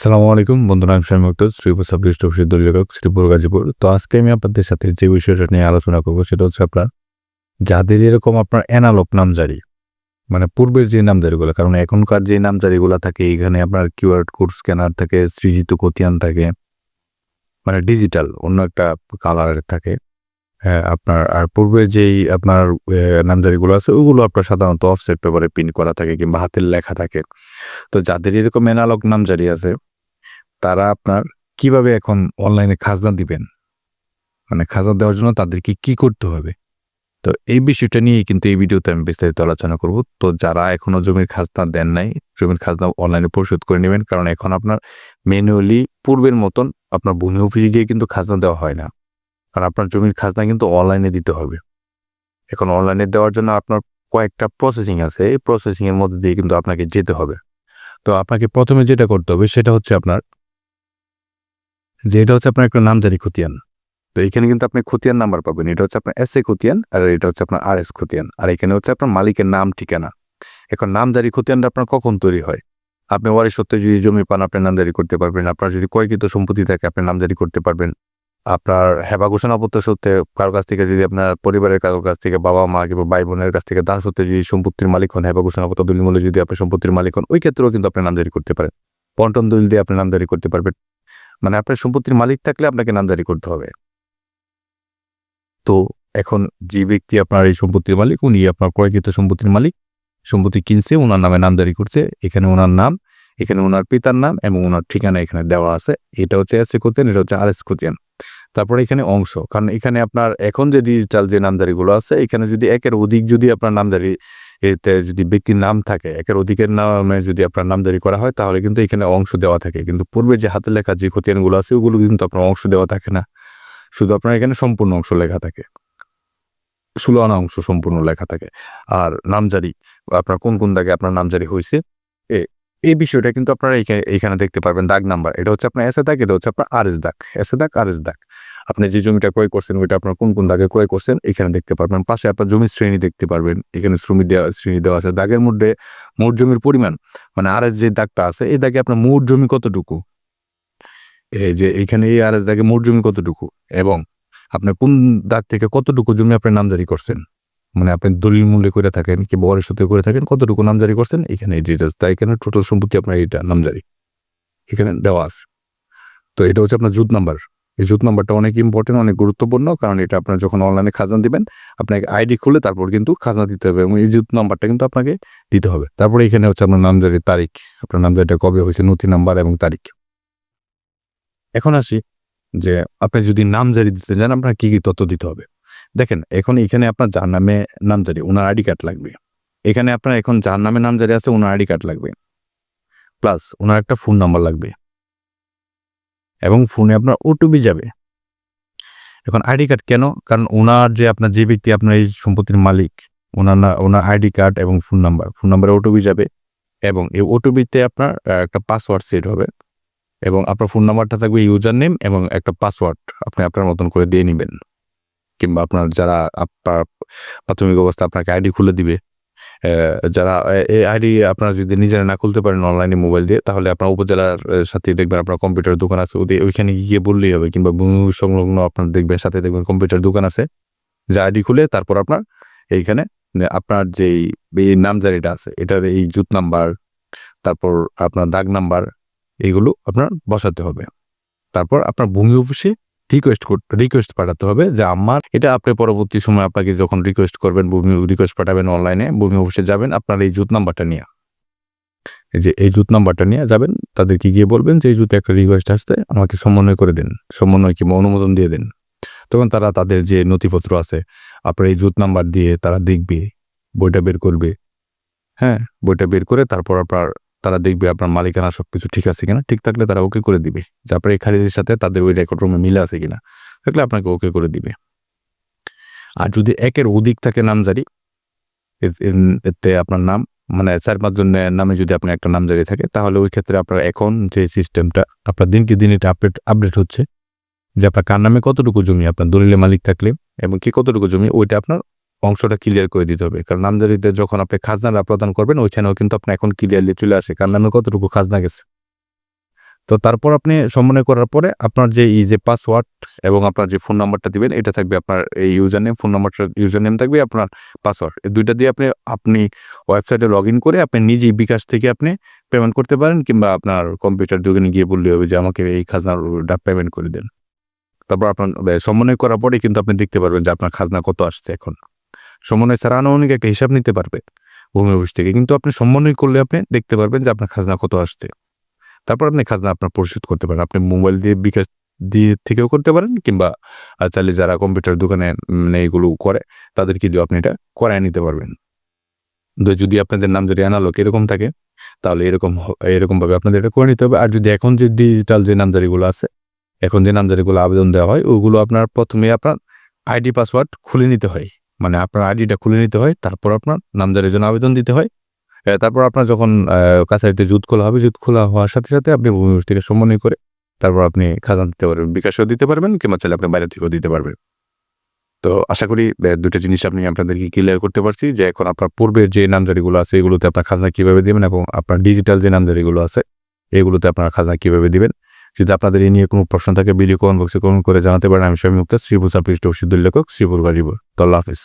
সালামু আলাইকুম, বন্ধুরা, আমি শামী মুক্ত শ্রীপুর সাব ডিস্ট্রিক্ট লেখক শ্রীপুর গাজীপুর। তো আজকে আমি আপনাদের সাথে যে বিষয়টা নিয়ে আলোচনা করব, সেটা হচ্ছে আপনার যাদের এরকম আপনার অ্যানালগ নামজারি মানে পূর্বের যে নামজারিগুলো, কারণ এখনকার যে নামজারিগুলো থাকে, এখানে আপনার কিউআর কোড স্ক্যানার থাকে, সৃজিত কতিয়ান থাকে মানে ডিজিটাল, অন্য একটা কালারের থাকে। হ্যাঁ আপনার, আর পূর্বের যেই আপনার নামজারিগুলো আছে, ওগুলো আপনার সাধারণত অফসেট পেপারে প্রিন্ট করা থাকে কিংবা হাতের লেখা থাকে। তো যাদের এরকম অ্যানালগ নামজারি আছে তারা আপনার কীভাবে এখন অনলাইনে খাজনা দিবেন? মানে খাজনা দেওয়ার জন্য তাদেরকে কি করতে হবে? তো এই বিষয়টা নিয়ে কিন্তু এই ভিডিওতে আমি বিস্তারিত আলোচনা করব। তো যারা এখনও জমির খাজনা দেন নাই, জমির খাজনা অনলাইনে পরিশোধ করে নেবেন, কারণ এখন আপনার ম্যানুয়ালি পূর্বের মতন আপনার ভূমি অফিসে গিয়ে কিন্তু খাজনা দেওয়া হয় না। কারণ আপনার জমির খাজনা কিন্তু অনলাইনে দিতে হবে। এখন অনলাইনে দেওয়ার জন্য আপনার কয়েকটা প্রসেসিং আছে। এই প্রসেসিংয়ের মধ্যে দিয়ে কিন্তু আপনাকে যেতে হবে। তো আপনাকে প্রথমে যেটা করতে হবে সেটা হচ্ছে আপনার যে এটা হচ্ছে আপনার একটা নামজারি খতিয়ান। তো এখানে কিন্তু আপনি খতিয়ান নাম্বার পাবেন। এটা হচ্ছে আপনার এস এ খতিয়ান আর এটা হচ্ছে আপনার আর এস খতিয়ান। আর এখানে হচ্ছে আপনার মালিকের নাম, ঠিকানা। এখন নামজারি খতিয়ানটা আপনার কখন তৈরি হয়? আপনি ওয়ারি সত্ত্বে যদি জমি পান, আপনি নামজারি করতে পারবেন। আপনার যদি ক্রয়কৃত সম্পত্তি থাকে, আপনি নামজারি করতে পারবেন। আপনার হেবা ঘোষণাপত্র সত্ত্বে কারোর কাছ থেকে যদি আপনার পরিবারের কারোর কাছ থেকে বাবা মা কিংবা ভাই বোনের কাছ থেকে দান সত্ত্বে যদি সম্পত্তির মালিক হন, হেবা ঘোষণাপত্র দলিল মূল্যে যদি আপনি সম্পত্তির মালিক হন, ওই ক্ষেত্রেও কিন্তু আপনি নামজারি করতে পারেন। পন্টন দলিল দিয়ে আপনি নামজারি করতে পারবেন। মানে আপনার সম্পত্তির মালিক থাকলে আপনাকে নামজারি করতে হবে। তো এখন যে ব্যক্তি আপনার এই সম্পত্তির মালিক, উনি আপনার ক্রয়কৃত সম্পত্তির মালিক, সম্পত্তি কিনছে ওনার নামে নামজারি করছে, এখানে ওনার নাম, এখানে ওনার পিতার নাম এবং ওনার ঠিকানা এখানে দেওয়া আছে। এটা হচ্ছে এস কোতিয়ান এটা হচ্ছে আর এস কোতিয়ান তারপরে এখানে অংশ, কারণ এখানে আপনার এখন যে ডিজিটাল যে নামদারিগুলো আছে, এখানে যদি একের অধিক যদি আপনার নামজারি এতে যদি ব্যক্তির নাম থাকে, একের অধিকের নামে যদি আপনার নাম জারি করা হয়, তাহলে কিন্তু এখানে অংশ দেওয়া থাকে। কিন্তু পূর্বে যে হাতে লেখা যে খতিয়ানগুলো আছে, ওগুলো কিন্তু আপনার অংশ দেওয়া থাকে না। শুধু আপনার এখানে সম্পূর্ণ অংশ লেখা থাকে। ষোলো আনা অংশ সম্পূর্ণ লেখা থাকে। আর নাম জারি আপনার কোন কোন দাগে আপনার নামজারি হয়েছে? এ এই বিষয়টা কিন্তু আপনারা এখানে দেখতে পারবেন দাগ নাম্বার। এটা হচ্ছে আপনার এসে দাগ, এটা হচ্ছে আপনার আর এস দাগ। এসে দাগ আর এস দাগ। আপনি যে জমিটা ক্রয় করছেন, ওইটা আপনার কোন কোন দাগে ক্রয় করছেন, এখানে দেখতে পারবেন। পাশে আপনার জমির শ্রেণি দেখতে পারবেন। এখানে শ্রমিক দেওয়া, শ্রেণি দেওয়া আছে। দাগের মধ্যে মোট জমির পরিমাণ মানে আর এস যে দাগটা আছে, এই দাগে আপনার মোট জমি কতটুকু? এই যে এখানে এই আর এস দাগে মোট জমি কতটুকু? এবং আপনি কোন দাগ থেকে কতটুকু জমি আপনি নামজারি করছেন? মানে আপনি দলিল মূল্যে করে থাকেন কি বরের সাথে করে থাকেন, কতটুকু নামজারি করছেন, এখানে এই ডিটেলস তাই এখানে টোটাল সম্পত্তি আপনার এটা নামজারি। এখানে দেওয়া আছে। তো এটা হচ্ছে আপনার জুত নাম্বার। এই জুত নাম্বারটা অনেক ইম্পর্টেন্ট অনেক গুরুত্বপূর্ণ, কারণ এটা আপনার যখন অনলাইনে খাজনা দিবেন, আপনাকে আইডি খুলে তারপর কিন্তু খাজনা দিতে হবে এবং এই জুত নাম্বারটা কিন্তু আপনাকে দিতে হবে। তারপরে এখানে হচ্ছে আপনার নামজারির তারিখ। আপনার নামজারিটা কবে হয়েছে, নথি নাম্বার এবং তারিখ। এখন আসি যে আপনি যদি নামজারি দিতে চান আপনার কী কী তথ্য দিতে হবে? দেখেন, এখন এখানে আপনার যার নামে নামজারি, ওনার আইডি কার্ড লাগবে। এখানে আপনার এখন যার নামে নামজারি আছে, ওনার আইডি কার্ড লাগবে। প্লাস ওনার একটা ফোন নাম্বার লাগবে। এবং ফোনে আপনার ওটিপি যাবে। এখন আইডি কার্ড কেন? কারণ ওনার যে আপনার যে ব্যক্তি আপনার এই সম্পত্তির মালিক, ওনার না, ওনার আইডি কার্ড এবং ফোন নাম্বার। ফোন নাম্বারে ওটিপি যাবে এবং এই ওটিপিতে আপনার একটা পাসওয়ার্ড সেট হবে এবং আপনার ফোন নাম্বারটা থাকবে ইউজার নেম এবং একটা পাসওয়ার্ড আপনি আপনার মতন করে দিয়ে নেবেন। কিংবা আপনার যারা আপনার প্রাথমিক অবস্থা আপনাকে আইডি খুলে দিবে যারা এই আইডি আপনারা যদি নিজেরা না খুলতে পারেন অনলাইনে মোবাইল দিয়ে, তাহলে আপনার উপজেলার সাথে দেখবেন আপনার কম্পিউটার দোকান আছে। ওইখানে গিয়ে বললেই হবে, কিংবা ভূমি সংলগ্ন আপনার দেখবেন সাথে দেখবেন কম্পিউটার দোকান আছে। যে আইডি খুলে তারপর আপনার এইখানে আপনার যেই, এই নামজারিটা আছে, এটার এই জুত নাম্বার, তারপর আপনার দাগ নাম্বার এইগুলো আপনার বসাতে হবে। তারপর আপনার ভূমি অফিসে রিকোয়েস্ট রিকোয়েস্ট পাঠাতে হবে যে আমার এটা আপনি পরবর্তী সময় আপনাকে যখন রিকোয়েস্ট করবেন, ভূমি রিকোয়েস্ট পাঠাবেন অনলাইনে ভূমি অফিসে যাবেন, আপনার এই জুত নাম্বারটা নিয়ে। যে এই জুত নাম্বারটা নিয়ে যাবেন, তাদেরকে গিয়ে বলবেন যে এই জুতে একটা রিকোয়েস্ট আসতে আমাকে সমন্বয় করে দিন, সমন্বয় কিংবা অনুমোদন দিয়ে দিন। তখন তারা তাদের যে নথিপত্র আছে, আপনার এই জুত নাম্বার দিয়ে তারা দেখবে, বইটা বের করবে। হ্যাঁ বইটা বের করে তারপর আপনার তারা দেখবে আপনার মালিকানা সব কিছু ঠিক আছে কিনা, ঠিক থাকলে তারা ওকে করে দিবে। যে আপনার এই খারিদের সাথে তাদের ওই রেকর্ড রুমে মিলে আছে কিনা, থাকলে আপনাকে ওকে করে দিবে। আর যদি একের অধিক থাকে নামজারি এতে আপনার নাম মানে চার পাঁচজন নামে যদি আপনার একটা নামজারি থাকে, তাহলে ওই ক্ষেত্রে আপনার এখন যে সিস্টেমটা আপনার দিনকে দিন এটা আপডেট আপডেট হচ্ছে। যে আপনার কার নামে কতটুকু জমি, আপনার দলিলে মালিক থাকলে, এবং কি কতটুকু জমি, ওইটা আপনার অংশটা ক্লিয়ার করে দিতে হবে। কারণ নামজারিতে যখন আপনি খাজনাটা প্রদান করবেন, ওইখানেও কিন্তু আপনার এখন ক্লিয়ারলি চলে আসে। কার নামে কতটুকু খাজনা গেছে? তো তারপর আপনি সমন্বয় করার পরে আপনার যে, এই যে পাসওয়ার্ড এবং আপনার যে ফোন নাম্বারটা দিবেন, এটা থাকবে আপনার এই ইউজার নেম ফোন নাম্বারটা ইউজার নেম থাকবে আপনার পাসওয়ার্ড এই দুইটা দিয়ে আপনি আপনি ওয়েবসাইটে লগ ইন করে আপনি নিজেই বিকাশ থেকে আপনি পেমেন্ট করতে পারেন কিংবা আপনার কম্পিউটার দোকানে গিয়ে বললে হবে যে, আমাকে এই খাজনাটা পেমেন্ট করে দেন। তারপর আপনার সমন্বয় করার পরে কিন্তু আপনি দেখতে পারবেন যে আপনার খাজনা কত আসছে এখন। সমন্বয় ছাড়া আনুমানিক একটা হিসাব নিতে পারবে। ভূমি অফিস থেকে। কিন্তু আপনি সমন্বয় করলে আপনি দেখতে পারবেন যে আপনার খাজনা কত আসছে। তারপর আপনি খাজনা আপনার পরিশোধ করতে পারেন। আপনি মোবাইল দিয়ে বিকাশ দিয়ে থেকেও করতে পারেন কিংবা চাইলে যারা কম্পিউটার দোকানে মানে এগুলো করে, তাদেরকে দিয়ে আপনি এটা করায় নিতে পারবেন। তো যদি আপনাদের নাম যদি অ্যানালগ এরকম থাকে, তাহলে এরকম এরকমভাবে আপনাদের এটা করে নিতে হবে। আর যদি এখন যে ডিজিটাল যে নামজারিগুলো আছে, এখন যে নামজারিগুলো আবেদন দেওয়া হয়, ওগুলো আপনার প্রথমে আপনার আইডি, পাসওয়ার্ড খুলে নিতে হয়। মানে আপনার আইডিটা খুলে নিতে হয়, তারপর আপনার নামজারির জন্য আবেদন দিতে হয়। তারপর আপনার যখন কাছারিতে জুত খোলা হবে জুত খোলা হওয়ার সাথে সাথে আপনি ভূমি থেকে সমন্বয় করে তারপর আপনি খাজান দিতে পারবেন, বিকাশও দিতে পারবেন, কিংবা চাইলে আপনি বাইরে থেকেও দিতে পারবেন। তো আশা করি দুটো জিনিস আপনি আপনাদেরকে ক্লিয়ার করতে পারছি যে এখন আপনার পূর্বের যে নামজারিগুলো আছে, এগুলোতে আপনার খাজনা কীভাবে দিবেন এবং আপনার ডিজিটাল যে নামজারিগুলো আছে, এগুলোতে আপনার খাজনা কীভাবে দিবেন। যদি আপনাদের এই নিয়ে কোনো প্রশ্ন থাকে ভিডিও কমেন্ট বক্সে কমেন্ট করে জানাতে পারেন। আমি স্বামী মুক্তা শ্রীপুর সাপৃষ্ট ওষুধ লেখক শ্রীপুর গাড়িবর তো হাফিজ।